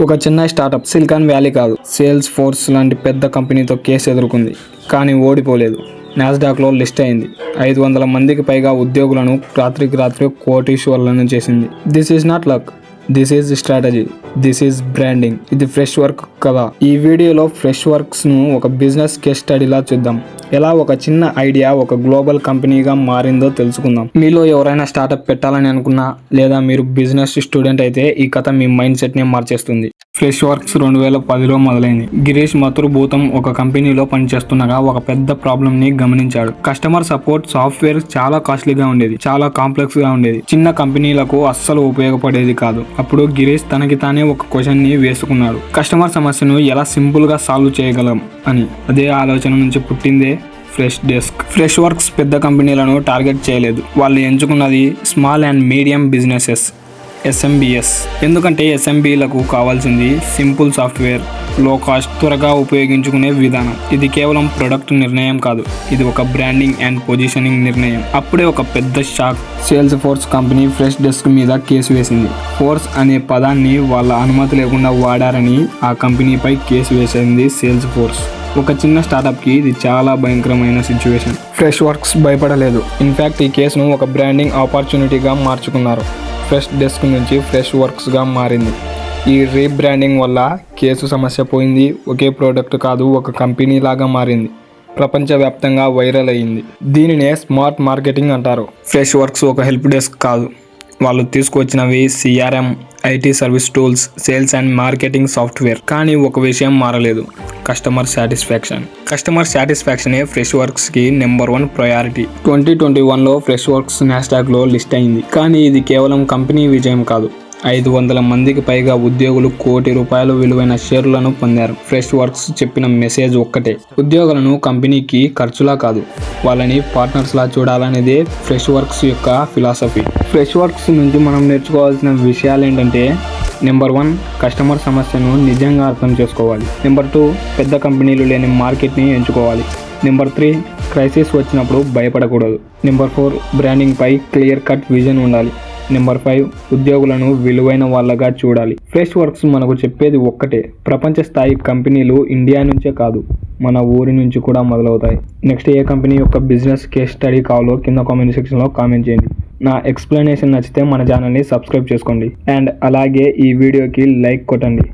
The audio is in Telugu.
ఒక చిన్న స్టార్టప్ సిలికాన్ వ్యాలీ కాదు. సేల్స్ ఫోర్స్ లాంటి పెద్ద కంపెనీతో కేసు ఎదుర్కొంది కానీ ఓడిపోలేదు. నాస్డాక్లో లిస్ట్ అయింది. ఐదు వందల మందికి పైగా ఉద్యోగులను రాత్రికి రాత్రి కోటీశ్వర్లను చేసింది. This is not luck this is strategy this is branding ఇది ఫ్రెష్ వర్క్ కదా. ఈ వీడియోలో ఫ్రెష్ వర్క్స్ను ఒక బిజినెస్ కేస్ స్టడీలా చూద్దాం. ఎలా ఒక చిన్న ఐడియా ఒక గ్లోబల్ కంపెనీగా మారిందో తెలుసుకుందాం. మీలో ఎవరైనా స్టార్టప్ పెట్టాలని అనుకున్నా లేదా మీరు బిజినెస్ స్టూడెంట్ అయితే ఈ కథ మీ మైండ్ సెట్ని మార్చేస్తుంది. ఫ్రెష్ వర్క్స్ రెండు వేల పదిలో మొదలైంది. గిరీష్ మథుర్ భూతం ఒక కంపెనీలో పనిచేస్తుండగా ఒక పెద్ద ప్రాబ్లం ని గమనించాడు. కస్టమర్ సపోర్ట్ సాఫ్ట్వేర్ చాలా కాస్ట్లీగా ఉండేది చాలా కాంప్లెక్స్గా ఉండేది. చిన్న కంపెనీలకు అస్సలు ఉపయోగపడేది కాదు. అప్పుడు గిరీష్ తనకి తానే ఒక క్వశ్చన్ని వేసుకున్నాడు. కస్టమర్ సమస్యను ఎలా సింపుల్గా సాల్వ్ చేయగలం అని. అదే ఆలోచన నుంచి పుట్టిందే ఫ్రెష్ డెస్క్ ఫ్రెష్ వర్క్స్ పెద్ద కంపెనీలను టార్గెట్ చేయలేదు. వాళ్ళు ఎంచుకున్నది small and medium businesses. SMBs ఎందుకంటే ఎస్ఎంబీలకు కావాల్సింది సింపుల్ సాఫ్ట్వేర్లో కాస్ట్ త్వరగా ఉపయోగించుకునే విధానం. ఇది కేవలం ప్రొడక్ట్ నిర్ణయం కాదు ఇది ఒక బ్రాండింగ్ అండ్ పొజిషనింగ్ నిర్ణయం. అప్పుడే ఒక పెద్ద shock Salesforce company fresh desk మీద కేసు వేసింది. ఫోర్స్ అనే పదాన్ని వాళ్ళ అనుమతి లేకుండా వాడారని ఆ కంపెనీపై కేసు వేసింది సేల్స్ ఫోర్స్ ఒక చిన్న స్టార్టప్కి ఇది చాలా భయంకరమైన సిచ్యువేషన్ ఫ్రెష్ వర్క్స్ భయపడలేదు ఇన్ఫ్యాక్ట్ ఈ కేసును ఒక బ్రాండింగ్ ఆపర్చునిటీగా మార్చుకున్నారు. ఫ్రెష్ డెస్క్ నుంచి ఫ్రెష్ వర్క్స్గా మారింది. ఈ రీబ్రాండింగ్ వల్ల కేసు సమస్య పోయింది. ఒకే ప్రోడక్ట్ కాదు ఒక కంపెనీ లాగా మారింది. ప్రపంచవ్యాప్తంగా వైరల్ అయ్యింది. దీనినే స్మార్ట్ మార్కెటింగ్ అంటారు. ఫ్రెష్ వర్క్స్ ఒక హెల్ప్ డెస్క్ కాదు. వాళ్ళు తీసుకొచ్చినవి CRM IT service tools sales and marketing software. కానీ ఒక విషయం మారలేదు. Customer satisfaction. కస్టమర్ సాటిస్ఫాక్షనే fresh వర్క్స్కి number one priority. Twenty twenty వన్లో ఫ్రెష్ వర్క్స్ నాస్డాక్లో లిస్ట్ అయింది. కానీ ఇది కేవలం కంపెనీ విజయం కాదు. ఐదు వందల మందికి పైగా ఉద్యోగులు కోటి రూపాయలు విలువైన షేర్లను పొందారు. ఫ్రెష్ వర్క్స్ చెప్పిన మెసేజ్ ఒక్కటే. ఉద్యోగులను కంపెనీకి ఖర్చులా కాదు. వాళ్ళని పార్ట్నర్స్లా చూడాలనేదే ఫ్రెష్ వర్క్స్ యొక్క ఫిలాసఫీ. ఫ్రెష్ వర్క్స్ నుంచి మనం నేర్చుకోవాల్సిన విషయాలు ఏంటంటే నెంబర్ వన్ కస్టమర్ సమస్యను నిజంగా అర్థం చేసుకోవాలి. నెంబర్ టూ పెద్ద కంపెనీలు లేని మార్కెట్ని ఎంచుకోవాలి. నెంబర్ త్రీ క్రైసిస్ వచ్చినప్పుడు భయపడకూడదు. నెంబర్ ఫోర్ బ్రాండింగ్పై క్లియర్ కట్ విజన్ ఉండాలి. నెంబర్ ఫైవ్ ఉద్యోగులను విలువైన వాళ్ళగా చూడాలి. ఫ్రెష్ వర్క్స్ మనకు చెప్పేది ఒక్కటే ప్రపంచ స్థాయి కంపెనీలు ఇండియా నుంచే కాదు మన ఊరి నుంచి కూడా మొదలవుతాయి. నెక్స్ట్ ఏ కంపెనీ యొక్క బిజినెస్ కేస్ స్టడీ కావాలో కింద కామెంట్ సెక్షన్లో కామెంట్ చేయండి. నా ఎక్స్ప్లెనేషన్ నచ్చితే మన ఛానల్ని సబ్స్క్రైబ్ చేసుకోండి. అండ్ అలాగే ఈ వీడియోకి లైక్ కొట్టండి.